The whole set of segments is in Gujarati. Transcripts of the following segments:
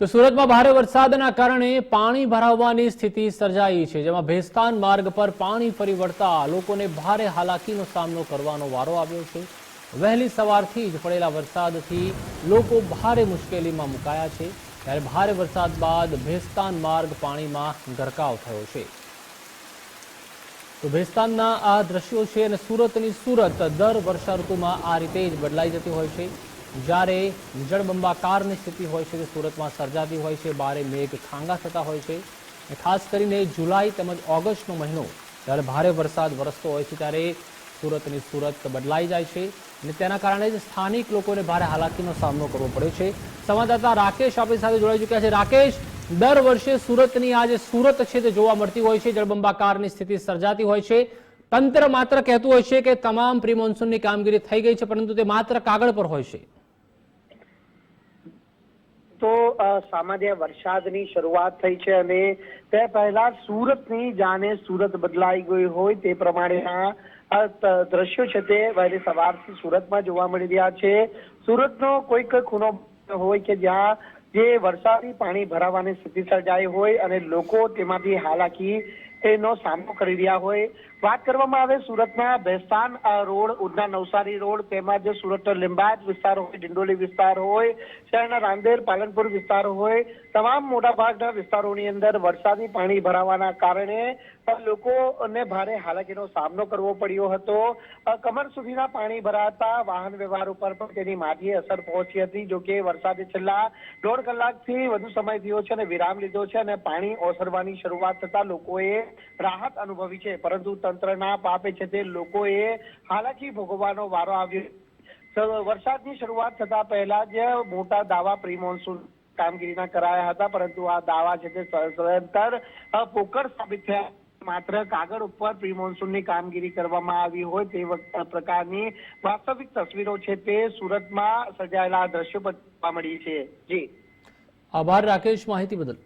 તો સુરતમાં ભારે વરસાદના કારણે પાણી ભરાવવાની સ્થિતિ સર્જાઈ છે, જેમાં ભેસ્તાન માર્ગ પર પાણી ફરી વળતા લોકોને ભારે હાલાકીનો સામનો કરવાનો વારો આવ્યો છે. વહેલી સવારથી જ પડેલા વરસાદથી લોકો ભારે મુશ્કેલીમાં મુકાયા છે, ત્યારે ભારે વરસાદ બાદ ભેસ્તાન માર્ગ પાણીમાં ગરકાવ થયો છે. તો ભેસ્તાનના આ દ્રશ્યો છે અને સુરતની સુરત દર વર્ષા ઋતુમાં આ રીતે જ બદલાઈ જતી હોય છે. જ્યારે જળબંબાકારની સ્થિતિ હોય છે તે સુરતમાં સર્જાતી હોય છે, બારે મેઘ ખાંગા થતા હોય છે ખાસ કરીને જુલાઈ તેમજ ઓગસ્ટનો મહિનો જ્યારે ભારે વરસાદ વરસતો હોય છે ત્યારે સુરતની સુરત બદલાઈ જાય છે અને તેના કારણે જ સ્થાનિક લોકોને ભારે હાલાકીનો સામનો કરવો પડ્યો છે. સંવાદદાતા રાકેશ આપણી સાથે જોડાઈ ચૂક્યા છે. રાકેશ, દર વર્ષે સુરતની આ જે સુરત છે તે જોવા મળતી હોય છે, જળબંબાકારની સ્થિતિ સર્જાતી હોય છે. તંત્ર માત્ર કહેતું હોય છે કે તમામ પ્રી મોન્સૂનની કામગીરી થઈ ગઈ છે, પરંતુ તે માત્ર કાગળ પર હોય છે. તો સામાન્ય વરસાદની શરૂઆત થઈ છે અને તે પહેલા સુરતની જાણે સુરત બદલાઈ ગઈ હોય તે પ્રમાણેના દ્રશ્યો છે તે વહેલી સવારથી સુરતમાં જોવા મળી રહ્યા છે. સુરતનો કોઈક ખૂણો હોય કે જ્યાં જે વરસાદી પાણી ભરાવાની સ્થિતિ સર્જાઈ હોય અને લોકો તેમાંથી હાલાકી એનો સામનો કરી રહ્યા હોય વાત કરવામાં આવે સુરતના ભેસ્તાન રોડ, ઉધના નવસારી રોડ તેમજ સુરત લિંબાયત વિસ્તાર હોય, ડિંડોલી વિસ્તાર હોય, શહેરના રાંદેર, પાલનપુર વિસ્તાર હોય, તમામ મોટાભાગના વિસ્તારોની અંદર વરસાદી પાણી ભરાવાના કારણે લોકોને ભારે હાલાકીનો સામનો કરવો પડ્યો હતો. કમર સુધીના પાણી ભરાતા વાહન વ્યવહાર ઉપર પણ તેની માઠી અસર પહોંચી હતી, જો કે વરસાદે છેલ્લા દોઢ કલાકથી વધુ સમય થયો છે અને વિરામ લીધો છે અને પાણી ઓસરવાની શરૂઆત થતા લોકોએ રાહત અનુભવી છે. પરંતુ તંત્રના પાપે છે તે લોકોએ હાલાકી ભોગવવાનો વારો આવ્યો. વરસાદની શરૂઆત થતા પહેલા જ મોટા દાવા પ્રી મોન્સૂન કામગીરીના કરાયા હતા, પરંતુ આ દાવા છે તે સદંતર પોકળ સાબિત થયા. માત્ર કાગળ ઉપર પ્રી મોન્સૂનની કામગીરી કરવામાં આવી હોય તે પ્રકારની વાસ્તવિક તસવીરો છે તે સુરતમાં સર્જાયેલા દ્રશ્યો જોવા મળી છે. જી. આભાર, રાકેશ. માહિતી બદલ.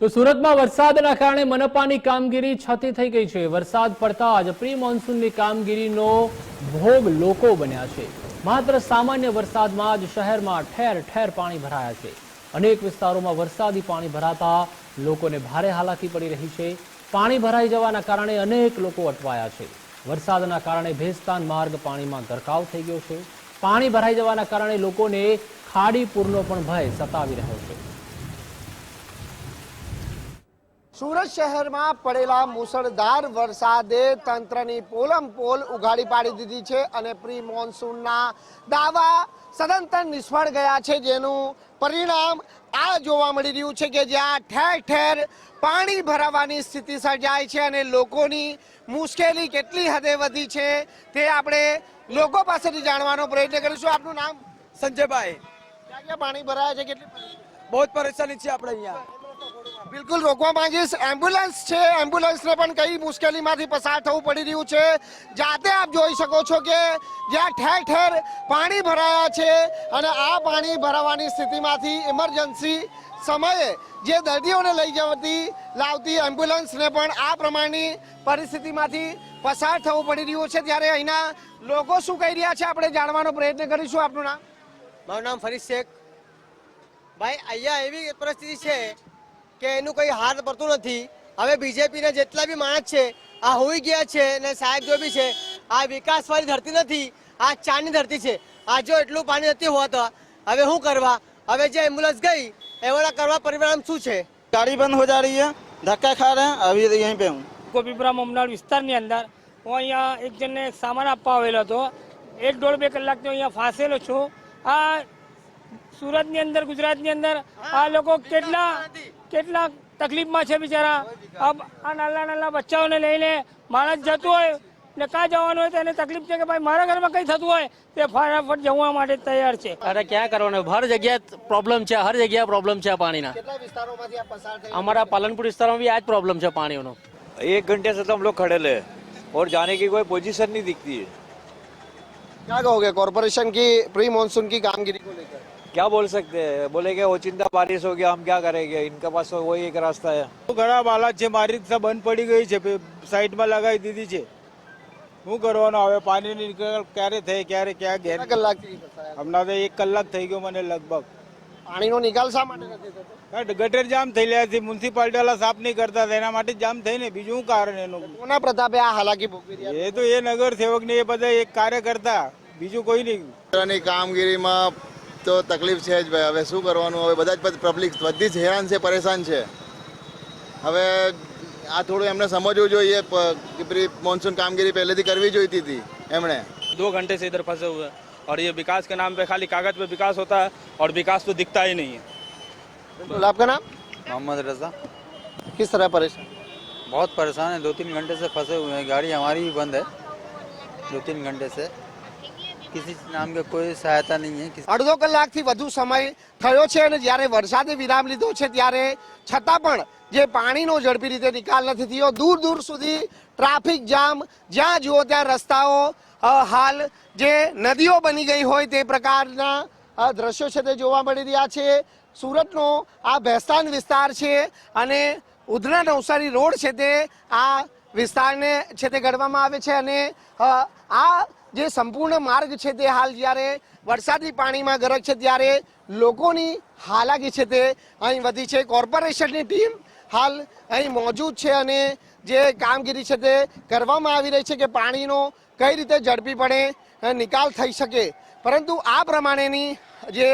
તો સુરતમાં વરસાદના કારણે મનપાની કામગીરી છતી થઈ ગઈ છે. વરસાદ પડતા જ પ્રી મોન્સૂનની કામગીરીનો ભોગ લોકો બન્યા છે. માત્ર સામાન્ય વરસાદમાં જ શહેરમાં ઠેર ઠેર પાણી ભરાયા છે. અનેક વિસ્તારોમાં વરસાદી પાણી ભરાતા લોકોને ભારે હાલાકી પડી રહી છે. પાણી ભરાઈ જવાના કારણે અનેક લોકો અટવાયા છે. વરસાદના કારણે ભેસ્તાન માર્ગ પાણીમાં ગરકાવ થઈ ગયો છે. પાણી ભરાઈ જવાના કારણે લોકોને ખાડી પૂરનો પણ ભય સતાવી રહ્યો છે. સુરત શહેરમાં પડેલા મુસળધાર વરસાદે તંત્રની પોલમ પોલ ઉઘાડી પાડી દીધી છે અને પ્રી મોન્સૂનના દાવા સદંતર નિષ્ફળ ગયા છે જેનું પરિણામ આ જોવા મળી રહ્યું છે કે જ્યાં ઠેર ઠેર પાણી ભરાવાની સ્થિતિ સર્જાય છે અને લોકોની મુશ્કેલી કેટલી હદે વધી છે તે આપણે લોકો પાસેથી જાણવાનો પ્રયત્ન કરીશું. આપનું નામ? સંજયભાઈ. પાણી ભરાયા છે? કેટલી બહુ જ પરેશાની છે આપણે અહીંયા. બિલકુલ રોકવા માંગીશ. એમ્બ્યુલન્સ છે એમ્બ્યુલન્સને પણ કઈ મુશ્કેલીમાંથી પસાર થવું પડી રહ્યું છે. જાતે આપ જોઈ શકો છો કે જ્યાં ઠેર ઠેર પાણી ભરાયા છે અને આ પાણી ભરાવાની સ્થિતિમાંથી ઇમરજન્સી સમયે જે દર્દીઓને લઈ જતી લાવતી એમ્બ્યુલન્સને પણ આ પ્રમાણની પરિસ્થિતિમાંથી પસાર થવું પડી રહ્યું છે. ત્યારે અહીંના લોકો શું કહી રહ્યા છે? આપણે જાણવાનો પ્રયત્ન કરીશું. આપનું નામ? મારું નામ ફરીદ શેખ. ભાઈ, અહીંયા એવી પરિસ્થિતિ છે કે એનું કંઈ હાથ પડતું નથી. હવે બીજેપીના જેટલા બી માણસ છે આ હોઈ ગયા છે ને સાહેબ જો બી છે આ વિકાસવાળી ધરતી નથી આ ચાની ધરતી છે. આ જો એટલું પાણી નથી હોતા હવે શું કરવા? હવે જે એમ્બ્યુલન્સ ગઈ એવા કરવા પરિણામ શું છે? ગાડી બંધ હો રહી ધક્કા ખા રહે અભી અહીં પે હું ગોપીપુરા મમનાળ વિસ્તારની અંદર હું અહીંયા એક જણને સામાન આપવા આવેલો હતો. એક દોઢ બે કલાકથી અહીંયા ફાંસેલો છું. આ સુરતની અંદર ગુજરાતની અંદર આ લોકો કેટલા કેટલા તકલીફમાં છે બિચારા આ આ નાના નાના બચ્ચાઓને લઈને માણસ જતું હોય ને કાં જવાનું હોય તો એને તકલીફ છે કે ભાઈ મારા ઘરમાં કંઈ થતું હોય તે ફટાફટ જવા માટે તૈયાર છે અરે ક્યાં કરવાનું હર જગ્યાએ પ્રોબ્લેમ છે હર જગ્યાએ પ્રોબ્લેમ છે આ પાણીના કેટલા વિસ્તારોમાંથી આ પસાર થઈ અમારા પાલનપુર વિસ્તારમાં બી આ જ પ્રોબ્લેમ છે પાણીનો एक घंटे से तो हम लोग खड़े ले और जाने की कोई पोजीशन नहीं दिखती है क्या कहोगे कॉरपोरेशन की प्री मानसून की कामगिरी को लेकर क्या बोल सकते हैं बोलेंगे ओचिंता बारिश हो गया हम क्या करेंगे इनके पास तो वही एक रास्ता है ખરાબ હાલત છે મારી તો બંધ પડી ગઈ છે સાઈડમાં લગાવી દીધી છે શું કરવાનું હવે પાણીની નિકાલ ક્યારે થઈ ક્યારે ક્યાં ઘેર કેટલા કલાકથી ફસાયા? હમણાં તો એક કલાક થઈ ગયો મને લગભગ પાણીનો નિકાલ શા માટે નથી થતો કારણ કે ગટર જામ થઈ રહ્યા છે મ્યુનિસિપાલિટી વાળા સાફ નહીં કરતા હતા, એના માટે જ જામ થઈ ને બીજું શું કારણ એનું કોના પ્રતાપે આ હાલાકી ભોગવી રહ્યા એ તો એ નગર સેવક ને એ બધા એક કાર્ય કરતા બીજું કોઈ નહીં ની કામગીરીમાં તો તકલીફ છે જ ભાઈ હવે શું કરવાનું હવે બધા જ પબ્લિક બધી જ હેરાન છે પરેશાન છે હવે આ થોડું એમને સમજવું જોઈએ પ- કે પ્રી મોન્સૂન કામગીરી પહેલેથી કરવી જોઈતી હતી એમણે दो घंटे से इधर फंसे हुए हैं और ये विकास के नाम पे खाली कागज पे विकास होता है और विकास तो दिखता ही नहीं है बिल्कुल आपका नाम मोहम्मद रजा किस तरह परेशान बहुत परेशान है दो तीन घंटे से फंसे हुए हैं गाड़ी हमारी भी बंद है दो तीन घंटे से કિસી નામ કે કોઈ સહાયતા નહીં હે અડધો કલાકથી વધુ સમય થયો છે અને જ્યારે વરસાદે વિરામ લીધો છે ત્યારે છતાં પણ જે પાણીનો ઝડપી રીતે નિકાલ નથી થયો, દૂર દૂર સુધી ટ્રાફિક જામ, જ્યાં જુઓ ત્યાં રસ્તાઓ હાલ જે નદીઓ બની ગઈ હોય તે પ્રકારના દ્રશ્યો છે તે જોવા મળી રહ્યા છે. સુરતનો આ ભેસ્તાન વિસ્તાર છે અને ઉધના નવસારી રોડ છે તે આ વિસ્તારને છે તે ગણવામાં આવે છે અને આ જે સંપૂર્ણ માર્ગ છે તે હાલ જ્યારે વરસાદી પાણીમાં ગરક છે ત્યારે લોકોની હાલાકી છે તે અહીં વધી છે. કોર્પોરેશનની ટીમ હાલ અહીં મોજૂદ છે અને જે કામગીરી છે તે કરવામાં આવી રહી છે કે પાણીનો કઈ રીતે ઝડપીપણે પડે નિકાલ થઈ શકે. પરંતુ આ પ્રમાણેની જે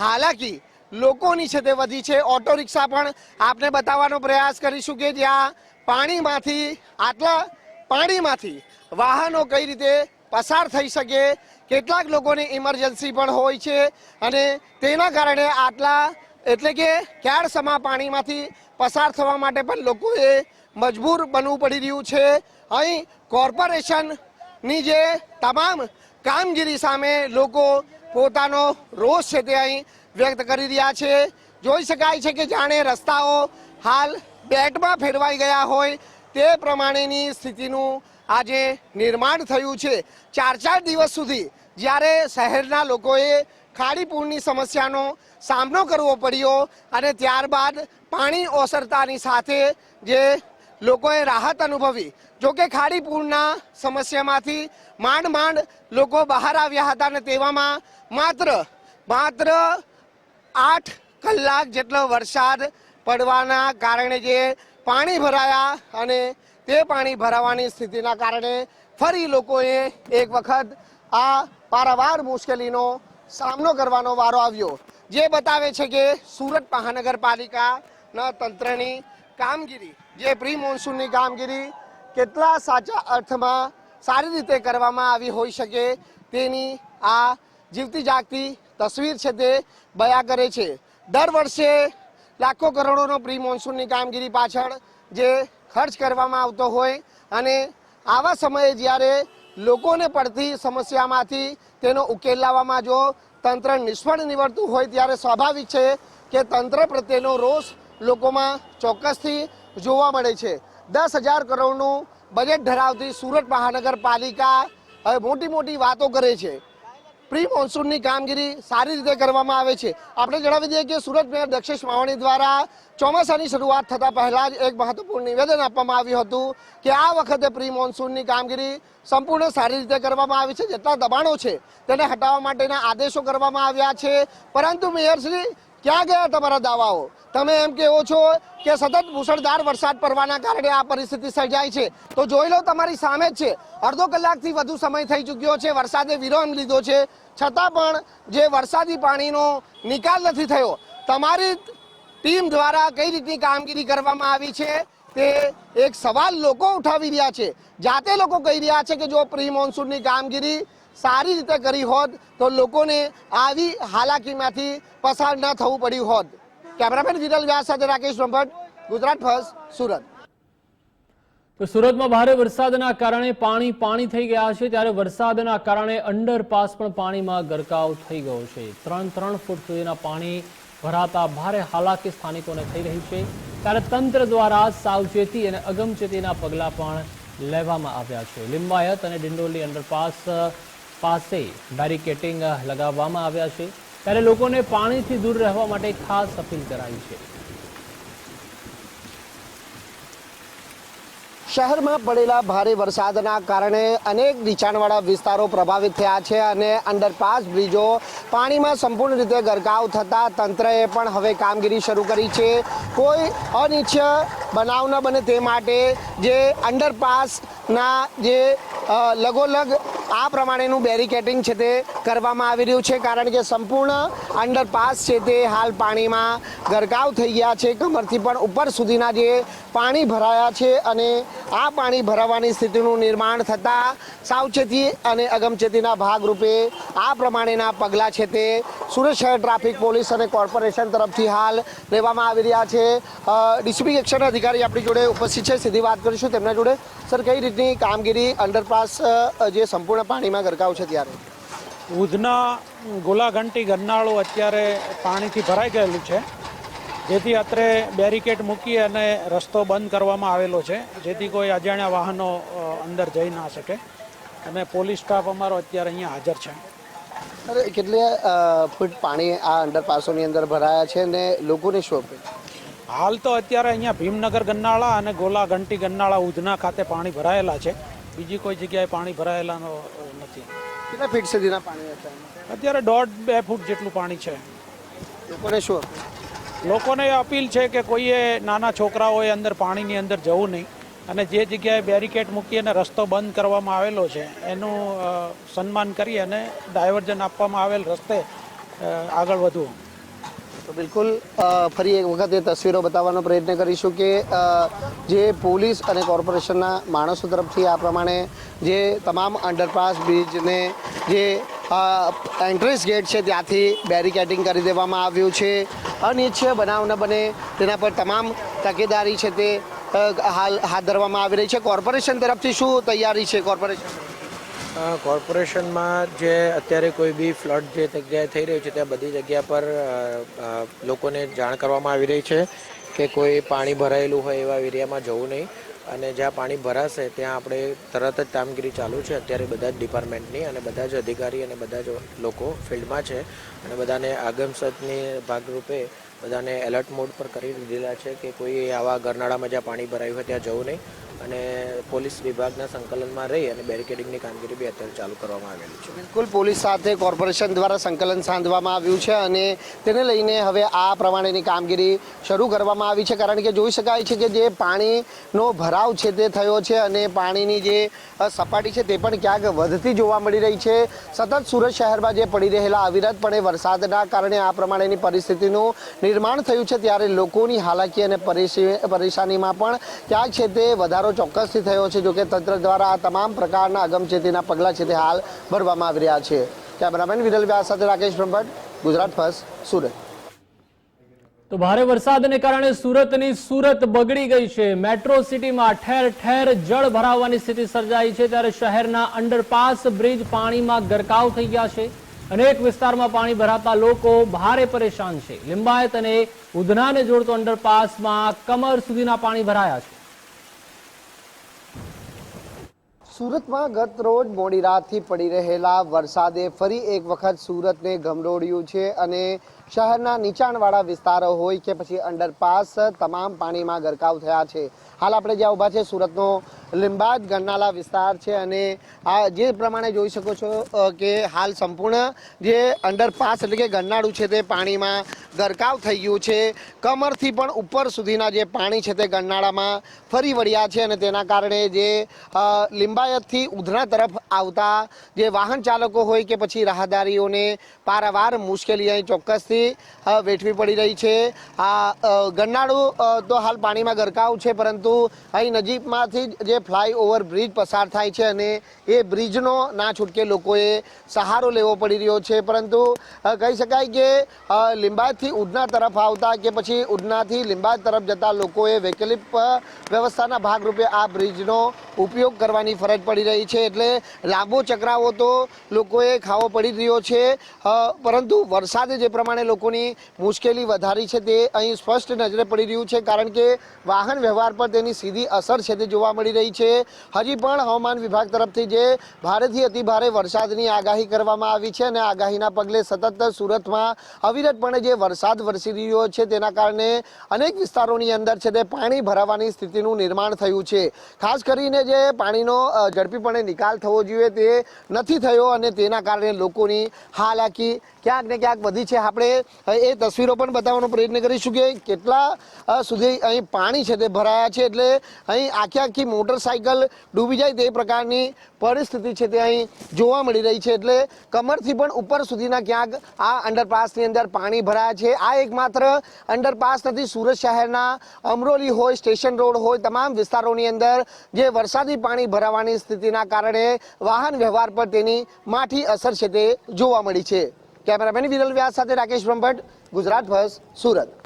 હાલાકી લોકોની છે તે વધી છે. ઓટો રિક્ષા પણ આપને બતાવવાનો પ્રયાસ કરીશું કે જ્યાં પાણીમાંથી, આટલા પાણીમાંથી વાહનો કઈ રીતે પસાર થઈ શકે. કેટલાક લોકોની ઇમરજન્સી પણ હોય છે અને તેના કારણે આટલા, એટલે કે ક્યારસમા પાણીમાંથી પસાર થવા માટે પણ લોકોએ મજબૂર બનવું પડી રહ્યું છે. અહીં કોર્પોરેશનની જે તમામ કામગીરી સામે લોકો પોતાનો રોષ છે તે અહીં વ્યક્ત કરી રહ્યા છે. જોઈ શકાય છે કે જાણે રસ્તાઓ હાલ બેટમાં ફેરવાઈ ગયા હોય તે પ્રમાણેની સ્થિતિનું આજે નિર્માણ થયું છે. ચાર ચાર દિવસ સુધી જ્યારે શહેરના લોકોએ ખાડી પૂરની સમસ્યાનો સામનો કરવો પડ્યો અને ત્યારબાદ પાણી ઓસરતાની સાથે જે લોકોએ રાહત અનુભવી જોકે ખાડી સમસ્યામાંથી માંડ માંડ લોકો બહાર આવ્યા હતા અને તેવામાં માત્ર માત્ર આઠ કલાક જેટલો વરસાદ પડવાના કારણે જે પાણી ભરાયા અને તે પાણી ભરાવાની સ્થિતિના કારણે ફરી લોકોએ એક વખત આ પારાવાર મુશ્કેલીનો સામનો કરવાનો વારો આવ્યો. જે બતાવે છે કે સુરત મહાનગરપાલિકાના તંત્રની કામગીરી, જે પ્રી મોન્સૂનની કામગીરી કેટલા સાચા અર્થમાં સારી રીતે કરવામાં આવી હોઈ શકે તેની આ જીવતી જાગતી તસવીર છે તે બયા કરે છે. દર વર્ષે લાખો કરોડોનો પ્રી મોન્સૂનની કામગીરી પાછળ જે ખર્ચ કરવામાં આવતો હોય અને આવા સમયે જ્યારે લોકોને પડતી સમસ્યામાંથી તેનો ઉકેલ લાવવામાં જો તંત્ર નિષ્ફળ નીવડતું હોય ત્યારે સ્વાભાવિક છે કે તંત્ર પ્રત્યેનો રોષ લોકોમાં ચોક્કસથી જોવા મળે છે. દસ હજાર કરોડનું બજેટ ધરાવતી સુરત મહાનગરપાલિકા હવે મોટી મોટી વાતો કરે છે. પ્રી મોન્સૂનની કામગીરી સારી રીતે કરવામાં આવે છે. આપણે જણાવી દઈએ કે સુરત મેયર દક્ષેશ માવાણી દ્વારા ચોમાસાની શરૂઆત થતાં પહેલાં જ એક મહત્વપૂર્ણ નિવેદન આપવામાં આવ્યું હતું કે આ વખતે પ્રી મોન્સૂનની કામગીરી સંપૂર્ણ સારી રીતે કરવામાં આવી છે. જેટલા દબાણો છે તેને હટાવવા માટેના આદેશો કરવામાં આવ્યા છે. પરંતુ મેયરશ્રી ક્યાં ગયા તમારા દાવાઓ? તમે એમ કહો છો કે સતત મુસળધાર વરસાદ પડવાના કારણે આ પરિસ્થિતિ સર્જાય છે? તો જોઈ લો તમારી સામે જ છે. અડધો કલાકથી વધુ સમય થઈ ચૂક્યો છે. વરસાદે વિરામ લીધો છે. છતાં પણ જે વરસાદી પાણીનો નિકાલ નથી થયો, તમારી ટીમ દ્વારા કઈ રીતની કામગીરી કરવામાં આવી છે? તે એક સવાલ લોકો ઉઠાવી રહ્યા છે. જાતે લોકો કહી રહ્યા છે કે જો પ્રી મોન્સૂનની કામગીરી સારી રીતે કરી હોત તો લોકોને આવી હાલાકીમાંથી પસાર ન થવું પડ્યું હોત. કેમેરામેન વિરલ વ્યાસ સાથે રાકેશ બ્રહ્મભટ્ટ ગુજરાત ફર્સ્ટ, સુરત. તો સુરતમાં ભારે વરસાદના કારણે પાણી પાણી થઈ ગયા છે ત્યારે વરસાદના કારણે અંડરપાસ પણ પાણીમાં ગરકાવ થઈ ગયો છે. ત્રણ ત્રણ ફૂટ સુધીના પાણી ભરાતા ભારે હાલાકી સ્થાનિકોને થઈ રહી છે. ત્યારે તંત્ર દ્વારા સાવચેતી અને અગમચેતીના પગલાં પણ લેવામાં આવ્યા છે. લિંબાયત અને ડિંડોલી અંડરપાસ પાસે બેરિકેટિંગ લગાવવામાં આવ્યા છે, ત્યારે લોકોને પાણીથી દૂર રહેવા માટે ખાસ અપીલ કરાઈ છે. શહેરમાં પડેલા ભારે વરસાદના કારણે અનેક નીચાણવાળા વિસ્તારો પ્રભાવિત થયા છે અને અંડરપાસ બ્રિજો પાણીમાં સંપૂર્ણ રીતે ગરકાવ થતાં તંત્રએ પણ હવે કામગીરી શરૂ કરી છે. કોઈ અનિચ્છ બનાવ ન બને તે માટે જે અંડરપાસના જે લગોલગ આ પ્રમાણેનું બેરિકેટિંગ છે તે કરવામાં આવી રહ્યું છે. કારણ કે સંપૂર્ણ અંડરપાસ છે તે હાલ પાણીમાં ગરકાવ થઈ ગયા છે. કમરથી પણ ઉપર સુધીના જે પાણી ભરાયા છે અને આ પાણી ભરાવાની સ્થિતિનું નિર્માણ થતાં સાવચેતી અને અગમચેતીના ભાગરૂપે આ પ્રમાણેના પગલાં છે તે સુરત શહેર ટ્રાફિક પોલીસ અને કોર્પોરેશન તરફથી હાલ લેવામાં આવી રહ્યા છે. ડિસ્ટ્રિક્ટ એક્શન અધિકારી આપણી જોડે ઉપસ્થિત છે સીધી વાત કરીશું તેમના જોડે. સર કઈ રીતની કામગીરી અંડરપાસ જે સંપૂર્ણ પાણીમાં ગરકાવ છે ત્યારે? ઉધના ગોલાઘંટી ગરનાળો અત્યારે પાણીથી ભરાઈ ગયેલું છે જેથી અત્રે બેરિકેડ મૂકી અને રસ્તો બંધ કરવામાં આવેલો છે જેથી કોઈ અજાણ્યા વાહનો અંદર જઈ ના શકે અને પોલીસ સ્ટાફ અમારો અત્યારે અહીંયા હાજર છે. અરે કેટલે ફૂટ પાણી આ અંડરપાસોની અંદર ભરાયા છે અને લોકોને શું હાલ તો અત્યારે અહીંયા ભીમનગર ગરનાળા અને ગોલા ઘંટી ગરનાળા ઉધના ખાતે પાણી ભરાયેલા છે. બીજી કોઈ જગ્યાએ પાણી ભરાયેલાનો નથી. કેટલા ફીટ સુધીના પાણી અત્યારે દોઢ બે ફૂટ જેટલું પાણી છે. લોકોને શું અપીલ? લોકોને અપીલ છે કે કોઈએ નાના છોકરાઓએ અંદર પાણીની અંદર જવું નહીં અને જે જગ્યાએ બેરિકેડ મૂકી અને રસ્તો બંધ કરવામાં આવેલો છે એનું સન્માન કરી અને ડાયવર્ઝન આપવામાં આવેલ રસ્તે આગળ વધવું. તો બિલકુલ ફરી એક વખત એ તસવીરો બતાવવાનો પ્રયત્ન કરીશું કે જે પોલીસ અને કોર્પોરેશનના માણસો તરફથી આ પ્રમાણે જે તમામ અંડરપાસ બ્રિજને જે એન્ટ્રન્સ ગેટ છે ત્યાંથી બેરિકેડિંગ કરી દેવામાં આવ્યું છે. અનિચ્છ બનાવ ન બને, તેના પર તમામ તકેદારી છે તે હાલ હાથ ધરવામાં આવી રહી છે. કોર્પોરેશન તરફથી શું તૈયારી છે? કોર્પોરેશન કોર્પોરેશનમાં જે અત્યારે કોઈ બી ફ્લડ જે જગ્યાએ થઈ રહ્યું છે, ત્યાં બધી જગ્યા પર લોકોને જાણ કરવામાં આવી રહી છે કે કોઈ પાણી ભરાયેલું હોય એવા એરિયામાં જવું નહીં. અને જ્યાં પાણી ભરાશે, ત્યાં આપણે તરત જ કામગીરી ચાલુ છે. અત્યારે બધા જ ડિપાર્ટમેન્ટની અને બધા જ અધિકારી અને બધા જ લોકો ફિલ્ડમાં છે. અને બધાને આગમસતની ભાગરૂપે બધાને એલર્ટ મોડ પર કરી દીધેલા છે કે કોઈ આવા ગરનાળામાં જ્યાં પાણી ભરાયું હોય ત્યાં જવું નહીં. અને પોલીસ વિભાગના સંકલનમાં રહી અને બેરિકેડિંગની કામગીરી બી અત્યારે ચાલુ કરવામાં આવેલી છે. બિલકુલ, પોલીસ સાથે કોર્પોરેશન દ્વારા સંકલન સાંધવામાં આવ્યું છે અને તેને લઈને હવે આ પ્રમાણેની કામગીરી શરૂ કરવામાં આવી છે. કારણ કે જોઈ શકાય છે કે જે પાણીનો ભરાવ છે તે થયો છે અને પાણીની જે સપાટી છે તે પણ ક્યાંક વધતી જોવા મળી રહી છે. સતત સુરત શહેરમાં જે પડી રહેલા અવિરતપણે વરસાદના કારણે આ પ્રમાણેની પરિસ્થિતિનું નિર્માણ થયું છે. ત્યારે લોકોની હાલાકી અને પરેશી- પરેશાનીમાં પણ ક્યાંક છે તે વધારો ચોક્કસથી થયો છે, જોકે તંત્ર દ્વારા આ તમામ પ્રકારના અગમચેતીના પગલાં છે તે હાલ ભરવામાં આવી રહ્યા છે. કેમેરામેન વિરલ વ્યાસ સાથે રાકેશ બ્રહ્મભટ્ટ, ગુજરાત ફર્સ્ટ, સુરત. તો ભારે વરસાદને કારણે સુરતની સુરત બગડી ગઈ છે. મેટ્રો સિટીમાં ઠેર ઠેર જળ ભરાવાની સ્થિતિ સર્જાઈ છે, ત્યારે શહેરના અંડરપાસ બ્રિજ પાણીમાં ગરકાવ થઈ ગયા છે. અનેક વિસ્તારમાં પાણી ભરાતા લોકો ભારે પરેશાન છે. લિંબાયત અને ઉધનાને જોડતો અંડરપાસમાં કમર સુધીના પાણી ભરાયા છે. સુરતમાં ગત રોજ મોડી રાતથી પડી રહેલા વરસાદે ફરી એક વખત સુરતને ગમરોડ્યું છે અને શહેરના નીચાણવાળા વિસ્તારો હોય કે પછી અંડરપાસ, તમામ પાણીમાં ગરકાવ થયા છે. હાલ આપણે જ્યાં ઊભા છે, સુરતનો લીંબાદ ગરનાલા વિસ્તાર છે અને આ જે પ્રમાણે જોઈ શકો છો કે હાલ સંપૂર્ણ જે અંડરપાસ એટલે કે ગરનાળું છે તે પાણીમાં ગરકાવ થઈ ગયું છે. કમરથી પણ ઉપર સુધીના જે પાણી છે તે ગરનાળામાં ફરી વળ્યા છે અને તેના કારણે જે લિંબાયતથી ઉધના તરફ આવતા જે વાહન ચાલકો હોય કે પછી રાહદારીઓને પારાવાર મુશ્કેલી અહીં ચોક્કસથી વેઠવી પડી રહી છે. આ ગરનાળું તો હાલ પાણીમાં ગરકાવ છે, પરંતુ અહીં નજીકમાંથી જે ફ્લાયઓવર બ્રિજ પસાર થાય છે અને એ બ્રિજનો ના છૂટકે લોકોએ સહારો લેવો પડી રહ્યો છે. પરંતુ કહી શકાય કે લીંબાયતથી ઉધના તરફ આવતા કે પછી ઉધનાથી લીંબાયત તરફ જતા લોકોએ વૈકલ્પિક વ્યવસ્થાના ભાગરૂપે આ બ્રિજનો ઉપયોગ કરવાની ફરજ પડી રહી છે. એટલે લાંબો ચકરાવો તો લોકોએ ખાવો પડી રહ્યો છે. પરંતુ વરસાદે જે પ્રમાણે લોકોની મુશ્કેલી વધારી છે તે અહીં સ્પષ્ટ નજરે પડી રહ્યું છે. કારણ કે વાહન વ્યવહાર પર તેની સીધી અસર છે તે જોવા મળી રહી છે. હજી પણ હવામાન વિભાગ તરફથી જે ભારેથી અતિ ભારે વરસાદની આગાહી કરવામાં આવી છે અને આગાહીના પગલે સતત સુરતમાં અવિરતપણે જે વરસાદ વરસી રહ્યો છે તેના કારણે અનેક વિસ્તારોની અંદર છે તે પાણી ભરાવાની સ્થિતિનું નિર્માણ થયું છે. ખાસ કરીને જે પાણીનો ઝડપીપણે નિકાલ થવો જોઈએ તે નથી થયો અને તેના કારણે લોકોની હાલાકી ક્યાંક ને ક્યાંક વધી છે. આપણે એ તસવીરો પણ બતાવવાનો પ્રયત્ન કરીશું કે કેટલા સુધી અહીં પાણી છે તે ભરાયા છે. એટલે અહીં આખી આખી મોટરસાયકલ ડૂબી જાય તે પ્રકારની પરિસ્થિતિ છે તે અહીં જોવા મળી રહી છે. એટલે કમરથી પણ ઉપર સુધીના ક્યાંક આ અંડરપાસની અંદર પાણી ભરાયા છે. આ એકમાત્ર અંડરપાસ નથી. સુરત શહેરના અમરોલી હોય, સ્ટેશન રોડ હોય, તમામ વિસ્તારોની અંદર જે વરસાદી પાણી ભરાવાની સ્થિતિના કારણે વાહન વ્યવહાર પર તેની માઠી અસર છે તે જોવા મળી છે. કેમેરામેન વિરલ વ્યાસ સાથે રાકેશ બ્રહ્મભટ્ટ, ગુજરાત ફર્સ્ટ, સુરત.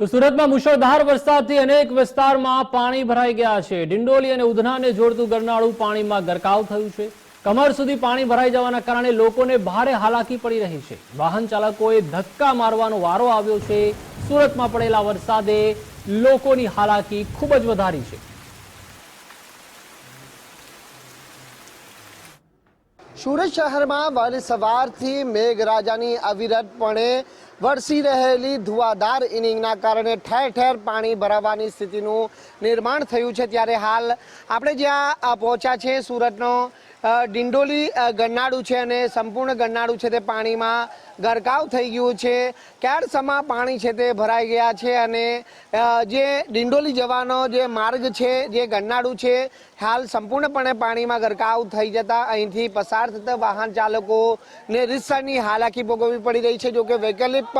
તો સુરતમાં મુશળધાર વરસાદથી અનેક વિસ્તારમાં પાણી ભરાઈ ગયા છે. ડિંડોલી અને ઉધનાને જોડતું ગરનાળું પાણીમાં ગરકાવ થયું છે. કમર સુધી પાણી ભરાઈ જવાના કારણે લોકોને ભારે હાલાકી પડી રહી છે. વાહન ચાલકોએ ધક્કા મારવાનો વારો આવ્યો છે. સુરતમાં પડેલા વરસાદે લોકોની હાલાકી ખૂબ જ વધારી છે. સુરત શહેરમાં વહેલી સવારથી મેઘરાજાની અવિરતપણે વરસી રહેલી ધુવાધાર ઇનિંગના કારણે ઠેર ઠેર પાણી ભરાવાની સ્થિતિનું નિર્માણ થયું છે. ત્યારે હાલ આપણે જ્યાં પહોંચ્યા છે સુરતનો ડિંડોલી ગરનાળું છે અને સંપૂર્ણ ગરનાળું છે તે પાણીમાં ગરકાવ થઈ ગયું છે. ક્યારસમાં પાણી છે તે ભરાઈ ગયા છે અને જે ડિંડોલી જવાનો જે માર્ગ છે, જે ગરનાળું છે, હાલ સંપૂર્ણપણે પાણીમાં ગરકાવ થઈ જતા અહીંથી પસાર થતા વાહન ચાલકોને રીતસરની હાલાકી ભોગવવી પડી રહી છે. જોકે વૈકલ્પિક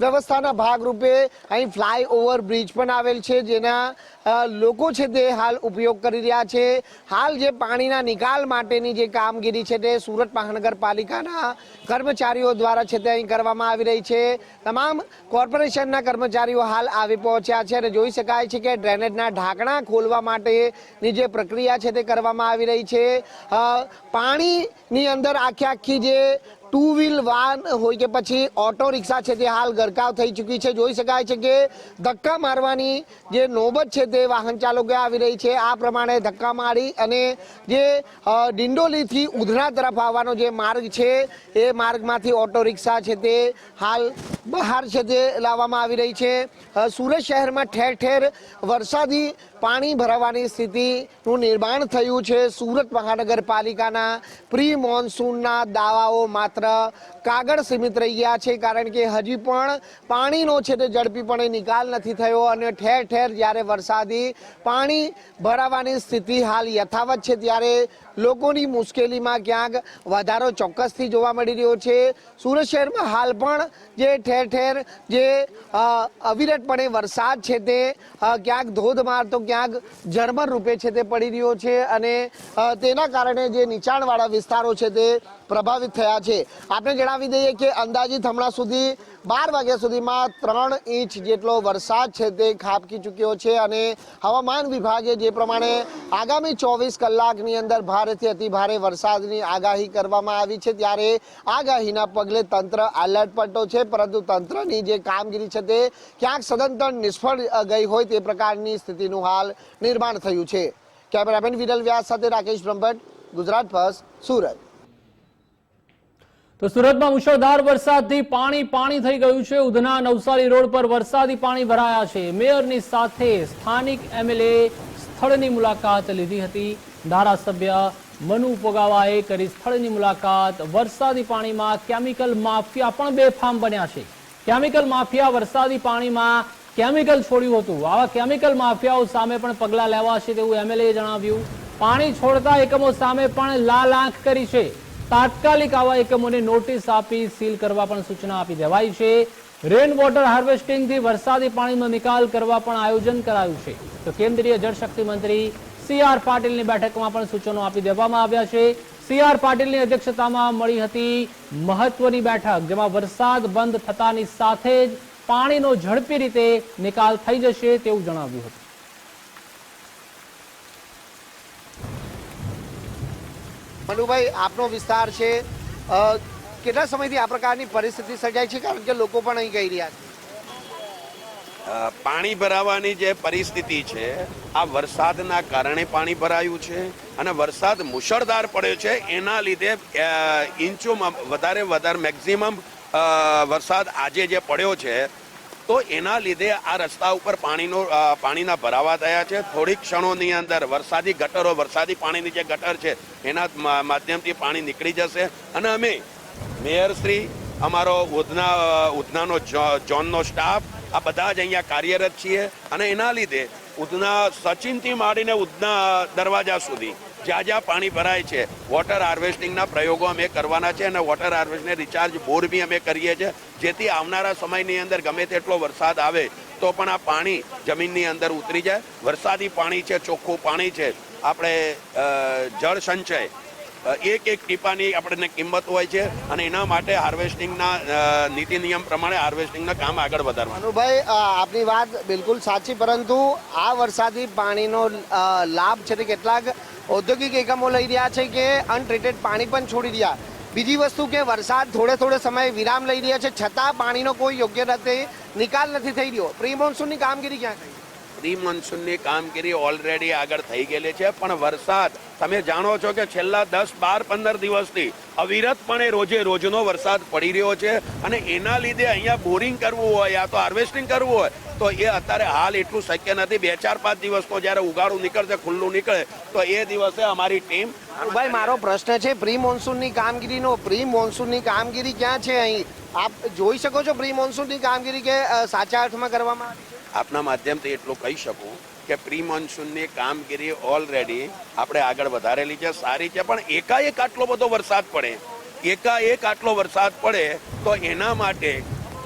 વ્યવસ્થાના ભાગરૂપે અહીં ફ્લાય ઓવર બ્રિજ પણ આવેલ છે, જેના લોકો છે તે હાલ ઉપયોગ કરી રહ્યા છે. હાલ જે પાણીના નિકાલ માટેની જે કામગીરી છે તે સુરત મહાનગરપાલિકાના કર્મચારીઓ દ્વારા છે તે અહીં કરવામાં આવી રહી છે. તમામ કોર્પોરેશનના કર્મચારીઓ હાલ આવી પહોંચ્યા છે અને જોઈ શકાય છે કે ડ્રેનેજના ઢાંકણા ખોલવા માટેની જે પ્રક્રિયા છે તે કરવામાં આવી રહી છે. પાણીની અંદર આખી આખી જે ટુ વ્હીલ વાહન હોય કે પછી ઓટો રિક્ષા છે તે હાલ ગરકાવ થઈ ચૂકી છે. જોઈ શકાય છે કે ધક્કા મારવાની જે નોબત છે તે વાહન ચાલકો આવી રહી છે. આ પ્રમાણે ધક્કા મારી અને જે ડિંડોલીથી ઉધના તરફ આવવાનો જે માર્ગ છે એ માર્ગમાંથી ઓટો રિક્ષા છે તે હાલ બહાર છે તે લાવવામાં આવી રહી છે. સુરત શહેરમાં ઠેર ઠેર વરસાદી પાણી ભરાવાની સ્થિતિનું નિર્માણ થયું છે. સુરત મહાનગરપાલિકાના પ્રી મોન્સૂનના દાવાઓ માત્ર કાગળ સીમિત રહી ગયા છે, કારણ કે હજી પણ પાણીનો છે તે ઝડપીપણે નિકાલ નથી થયો અને ઠેર ઠેર જ્યારે વરસાદી પાણી ભરાવાની સ્થિતિ હાલ યથાવત છે, ત્યારે લોકોની મુશ્કેલીમાં ક્યાંક વધારો ચોક્કસથી જોવા મળી રહ્યો છે. સુરત શહેરમાં હાલ પણ જે ઠેર ઠેર જે અવિરતપણે વરસાદ છે તે ક્યાંક ધોધમાર તો ક્યાંક ઝરમર રૂપે છે તે પડી રહ્યો છે અને તેના કારણે જે નીચાણવાળા વિસ્તારો છે તે પ્રભાવિત થયા છે. આપણે જણાવી દઈએ કે અંદાજિત હમણાં સુધી બાર વાગ્યા સુધીમાં ત્રણ ઇંચ જેટલો વરસાદ છે તે ખાબકી ચૂક્યો છે અને હવામાન વિભાગે જે પ્રમાણે આગામી ચોવીસ કલાકની અંદર ભારેથી અતિ ભારે વરસાદની આગાહી કરવામાં આવી છે, ત્યારે આગાહીના પગલે તંત્ર એલર્ટ પટ્ટો છે, પરંતુ તંત્રની જે કામગીરી છે તે ક્યાંક સદંતર નિષ્ફળ ગઈ હોય તે પ્રકારની સ્થિતિનું હાલ નિર્માણ થયું છે. કેમેરામેન વિરલ વ્યાસ સાથે રાકેશ બ્રહ્મભટ્ટ, ગુજરાત ફર્સ્ટ સુરત. તો સુરતમાં મુશળધાર વરસાદથી પાણી પાણી થઈ ગયું છે. ઉધના નવસારી રોડ પર વરસાદી પાણી ભરાયા છે. મેયરની સાથે સ્થાનિક એમએલએ સ્થળની મુલાકાત લીધી હતી. ધારાસભ્ય મનુ પોગાવાએ કરી સ્થળની મુલાકાત. વરસાદી પાણીમાં કેમિકલ માફિયા પણ બેફામ બન્યા છે. કેમિકલ માફિયા વરસાદી પાણીમાં કેમિકલ છોડ્યું હતું. આવા કેમિકલ માફિયાઓ સામે પણ પગલાં લેવાશે તેવું એમએલએ જણાવ્યું. પાણી છોડતા એકમો સામે પણ લાલ આંખ કરી છે. તાત્કાલિક આવા એકમોને નોટિસ આપી સીલ કરવા પણ સૂચના આપી દેવાઈ છે. રેન વોટર હાર્વેસ્ટિંગથી વરસાદી પાણીનો નિકાલ કરવા પણ આયોજન કરાયું છે. તો કેન્દ્રીય જળશક્તિ મંત્રી સી આર પાટીલની બેઠકમાં પણ સૂચનો આપી દેવામાં આવ્યા છે. સી આર પાટીલની અધ્યક્ષતામાં મળી હતી મહત્વની બેઠક, જેમાં વરસાદ બંધ થતાની સાથે જ પાણીનો ઝડપી રીતે નિકાલ થઈ જશે તેવું જણાવ્યું હતું. મનુભાઈ, આપનો વિસ્તાર છે. કેટલા સમયથી આ પ્રકારની પરિસ્થિતિ સર્જાય છે? કારણ કે લોકો પણ અહીં ગઈ રહ્યા છે. પાણી ભરાવાની જે પરિસ્થિતિ છે, આ વરસાદના કારણે પાણી ભરાયું છે અને વરસાદ મુશળધાર પડ્યો છે. એના લીધે ઇંચોમાં વધારે વધારે મેક્ઝિમમ વરસાદ આજે જે પડ્યો છે તો એના લીધે આ રસ્તા ઉપર પાણીનો પાણીના ભરાવા થયા છે. થોડીક ક્ષણોની અંદર વરસાદી ગટરો, વરસાદી પાણીની જે ગટર છે, એના માધ્યમથી પાણી નીકળી જશે. અને અમે મેયરશ્રી અમારો ઉધના ઉધનાનો જોનનો સ્ટાફ, આ બધા જ અહીંયા કાર્યરત છીએ. અને એના લીધે ઉધના સચિનથી માંડીને ઉધના દરવાજા સુધી જ્યાં જ્યાં પાણી ભરાય છે. વોટર હાર્વેસ્ટિંગના પ્રયોગો અમે કરવાના છે અને વોટર હાર્વેસ્ટને રિચાર્જ બોર બી અમે કરીએ છીએ. જેથી આવનારા સમયની અંદર ગમે તેટલો વરસાદ આવે, તો પણ આ પાણી જમીનની અંદર ઉતરી જાય. વરસાદી પાણી છે, ચોખ્ખું પાણી છે. આપણે જળ સંચય એક એક ટીપાની આપણને કિંમત હોય છે અને એના માટે હાર્વેસ્ટિંગના નીતિ નિયમ પ્રમાણે હાર્વેસ્ટિંગના કામ આગળ વધારવાનું. અનુભાઈ આપની વાત બિલકુલ સાચી, પરંતુ આ વરસાદી પાણીનો લાભ છે તે કેટલાક ઔદ્યોગિક એકમો લઈ રહ્યા છે કે અનટ્રીટેડ પાણી પણ છોડી રહ્યા. બીજી વસ્તુ કે વરસાદ થોડે થોડે સમયે વિરામ લઈ રહ્યા છે, છતાં પાણીનો કોઈ યોગ્ય રીતે નિકાલ નથી થઈ રહ્યો. પ્રી મોન્સૂનની કામગીરી ક્યાં થઈ? પ્રી મોન્સૂનની કામગીરી ઓલરેડી આગળ થઈ ગયેલી છે, પણ વરસાદ, તમે જાણો છો કે છેલ્લા દસ, બાર, પંદર દિવસથી અવિરતપણે રોજે રોજનો વરસાદ પડી રહ્યો છે અને એના લીધે અહીંયા બોરિંગ કરવું હોય, યા તો હાર્વેસ્ટિંગ કરવું હોય તો એ અત્યારે હાલ એટલું શક્ય નથી. બે ચાર પાંચ દિવસનો જ્યારે ઉગાડું નીકળશે ખુલ્લું નીકળે તો એ દિવસે અમારી ટીમ ભાઈ મારો પ્રશ્ન છે પ્રી મોન્સૂનની કામગીરીનો પ્રી મોન્સૂનની કામગીરી ક્યાં છે અહીં? આપ જોઈ શકો છો પ્રી મોન્સૂનની કામગીરી કે સાચા અર્થમાં કરવામાં આવી છે? આપના માધ્યમથી એટલું કહી શકું કે પ્રી મોન્સૂનની કામગીરી ઓલરેડી આપણે આગળ વધારેલી છે સારી છે પણ એકાએક આટલો બધો વરસાદ પડે એકાએક આટલો વરસાદ પડે તો એના માટે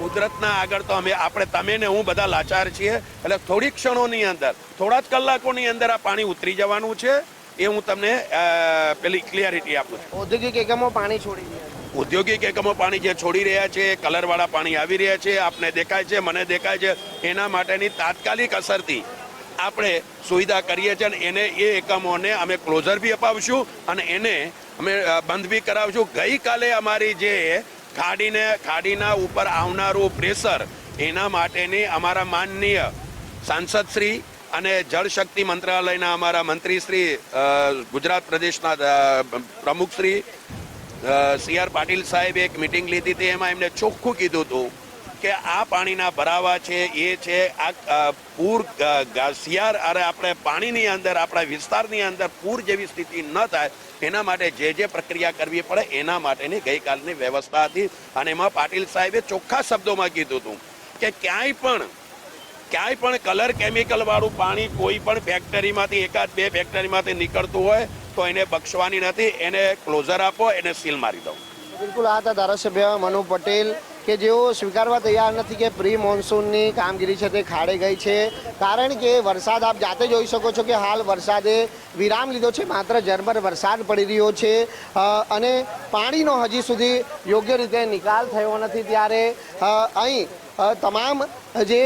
કુદરતના આગળ તો અમે આપણે તમે ને હું બધા લાચાર છીએ. એટલે થોડી ક્ષણોની અંદર થોડા જ કલાકોની અંદર આ પાણી ઉતરી જવાનું છે એ હું તમને પેલી ક્લિયરિટી આપું છું. ઔદ્યોગિક એકમો પાણી છોડી રહ્યા ઔદ્યોગિક એકમો પાણી જે છોડી રહ્યા છે કલરવાળા પાણી આવી રહ્યા છે આપને દેખાય છે મને દેખાય છે એના માટેની તાત્કાલિક અસરથી આપણે સુવિધા કરીએ છીએ અને એને એ એકમોને અમે ક્લોઝર બી અપાવશું અને એને અમે બંધ બી કરાવશું. ગઈકાલે અમારી જે ખાડીને ખાડીના ઉપર આવનારું પ્રેશર એના માટેની અમારા માનનીય સાંસદશ્રી અને જળશક્તિ મંત્રાલયના અમારા મંત્રીશ્રી ગુજરાત પ્રદેશના પ્રમુખશ્રી સી આર પાટીલ સાહેબે એક મિટિંગ લીધી હતી. એમાં એમને ચોખ્ખું કીધું હતું કે આ પાણીના ભરાવા છે, એ છે, આ પૂર ગા- અરે આપણે પાણીની અંદર, આપણા વિસ્તારની અંદર પૂર જેવી સ્થિતિ ન થાય, એના માટે જે જે પ્રક્રિયા કરવી પડે, એના માટેની ગઈકાલની વ્યવસ્થા હતી. અને એમાં પાટીલ સાહેબે ચોખ્ખા શબ્દોમાં કીધું હતું કે ક્યાંય પણ ક્યાંય પણ કલર કેમિકલ વાળું પાણી કોઈ પણ ફેક્ટરીમાંથી એકાદ બે ફેક્ટરીમાંથી નીકળતું હોય, તો એને બક્ષવાની નથી. એને ક્લોઝર આપો, એને સીલ મારી દો બિલકુલ, આ હતા ધારાસભ્ય મનુ પટેલ. કે જેઓ સ્વીકારવા તૈયાર નથી કે પ્રી મોન્સૂનની કામગીરી છે તે ખાડે ગઈ છે. કારણ કે વરસાદ આપ જાતે જોઈ શકો છો કે હાલ વરસાદે વિરામ લીધો છે, માત્ર ઝરમર વરસાદ પડી રહ્યો છે અને પાણીનો હજી સુધી યોગ્ય રીતે નિકાલ થયો નથી ત્યારે અહીં તમામ જે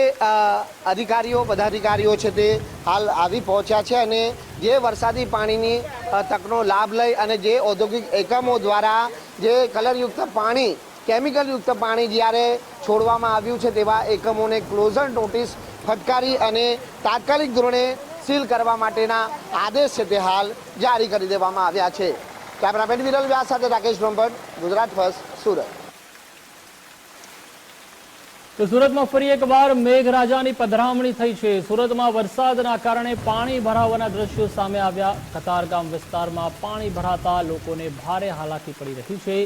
અધિકારીઓ, પદાધિકારીઓ છે તે હાલ આવી પહોંચ્યા છે અને જે વરસાદી પાણીની તકનો લાભ લઈ અને જે ઔદ્યોગિક એકમો દ્વારા જે કલરયુક્ત પાણી કેમિકલયુક્ત પાણી જ્યારે છોડવામાં આવ્યું છે તેવા એકમોને ક્લોઝર નોટિસ ફટકારી અને તાત્કાલિક ધોરણે સીલ કરવા માટેના આદેશ છે તે હાલ જારી કરી દેવામાં આવ્યા છે. કેમેરામેન વિરલ વ્યાસ સાથે રાકેશ બ્રહ્મભટ્ટ, ગુજરાત ફર્સ્ટ, સુરત. તો સુરતમાં ફરી એકવાર મેઘરાજાની પધરામણી થઈ છે. સુરતમાં વરસાદના કારણે પાણી ભરાવાના દ્રશ્યો સામે આવ્યા. કતારગામ વિસ્તારમાં પાણી ભરાતા લોકોને ભારે હાલાકી પડી રહી છે.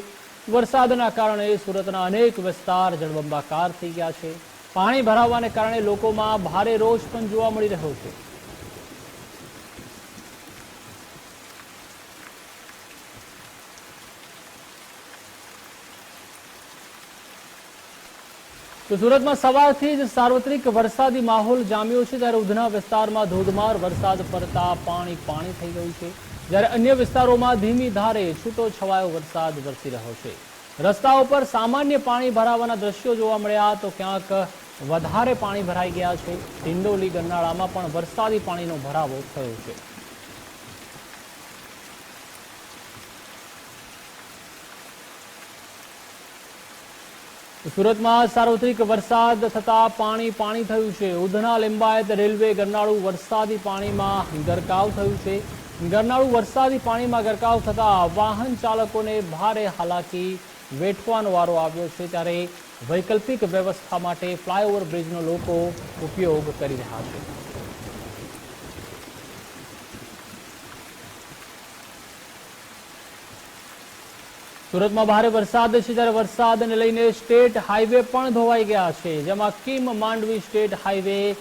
વરસાદના કારણે સુરતના અનેક વિસ્તાર જળબંબાકાર થઈ ગયા છે. પાણી ભરાવાને કારણે લોકોમાં ભારે રોષ પણ જોવા મળી રહ્યો છે. તો સુરતમાં સવારથી જ સાર્વત્રિક વરસાદી માહોલ જામ્યો છે. ત્યારે ઉધના વિસ્તારમાં ધોધમાર વરસાદ પડતા પાણી પાણી થઈ ગયું છે. જ્યારે અન્ય વિસ્તારોમાં ધીમી ધારે છૂટો છવાયો વરસાદ વરસી રહ્યો છે. રસ્તાઓ પર સામાન્ય પાણી ભરાવાના દ્રશ્યો જોવા મળ્યા તો ક્યાંક વધારે પાણી ભરાઈ ગયા છે. ડિંડોલી ગરનાળામાં પણ વરસાદી પાણીનો ભરાવો થયો છે. સુરતમાં સાર્વત્રિક વરસાદ થતા પાણી પાણી થયું છે. ઉધના, લિંબાયત, રેલવે, ગરનાળું વરસાદી પાણીમાં ગરકાવ થયું છે. ગરનાળું વરસાદી પાણીમાં ગરકાવ થતા વાહન ચાલકોને ભારે હાલાકી વેઠવાનો વારો આવ્યો છે ત્યારે વૈકલ્પિક વ્યવસ્થા માટે ફ્લાયઓવર બ્રિજનો લોકો ઉપયોગ કરી રહ્યા છે. સુરતમાં ભારે વરસાદ છે ત્યારે વરસાદને લઈને સ્ટેટ હાઈવે પણ ધોવાઈ ગયા છે. જેમાં કિમ માંડવી સ્ટેટ હાઈવે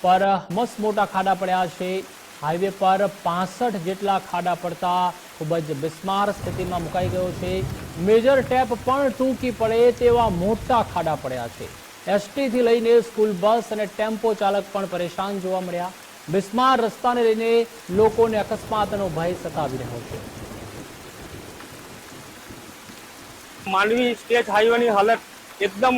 પર મસ્ત મોટા ખાડા પડ્યા છે. હાઈવે પર પાસઠ જેટલા ખાડા પડતા ખૂબ જ બિસ્માર સ્થિતિમાં મુકાઈ ગયો છે. મેજર ટેપ પણ ટૂંકી પડે તેવા મોટા ખાડા પડ્યા છે. એસટીથી લઈને સ્કૂલ બસ અને ટેમ્પો ચાલક પણ પરેશાન જોવા મળ્યા. બિસ્માર રસ્તાને લઈને લોકોને અકસ્માતનો ભય સતાવી રહ્યો છે. માંડવી સ્ટેટ હાઈવેની હાલત એકદમ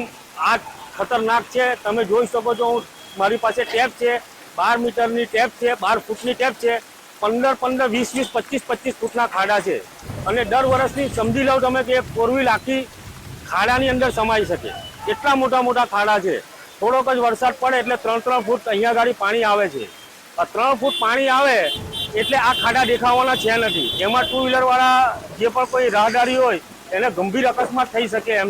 આ ખતરનાક છે. તમે જોઈ શકો છો મારી પાસે ટેપ છે. બાર મીટરની ટેપ છે, બાર ફૂટની ટેપ છે, પંદર પંદર, વીસ વીસ, પચીસ પચીસ ફૂટના ખાડા છે. અને દર વર્ષની સમજી લો તમે કે ફોર વ્હીલ આખી ખાડાની અંદર સમાઈ શકે. એટલા મોટા મોટા ખાડા છે. થોડોક જ વરસાદ પડે એટલે ત્રણ ત્રણ ફૂટ અહીંયા ગાડી પાણી આવે છે. ત્રણ ફૂટ પાણી આવે એટલે આ ખાડા દેખાવાના છે નથી. એમાં ટુ વ્હીલરવાળા જે પણ કોઈ રાહદારી હોય, એને ગંભીર અકસ્માત થઈ શકે એમ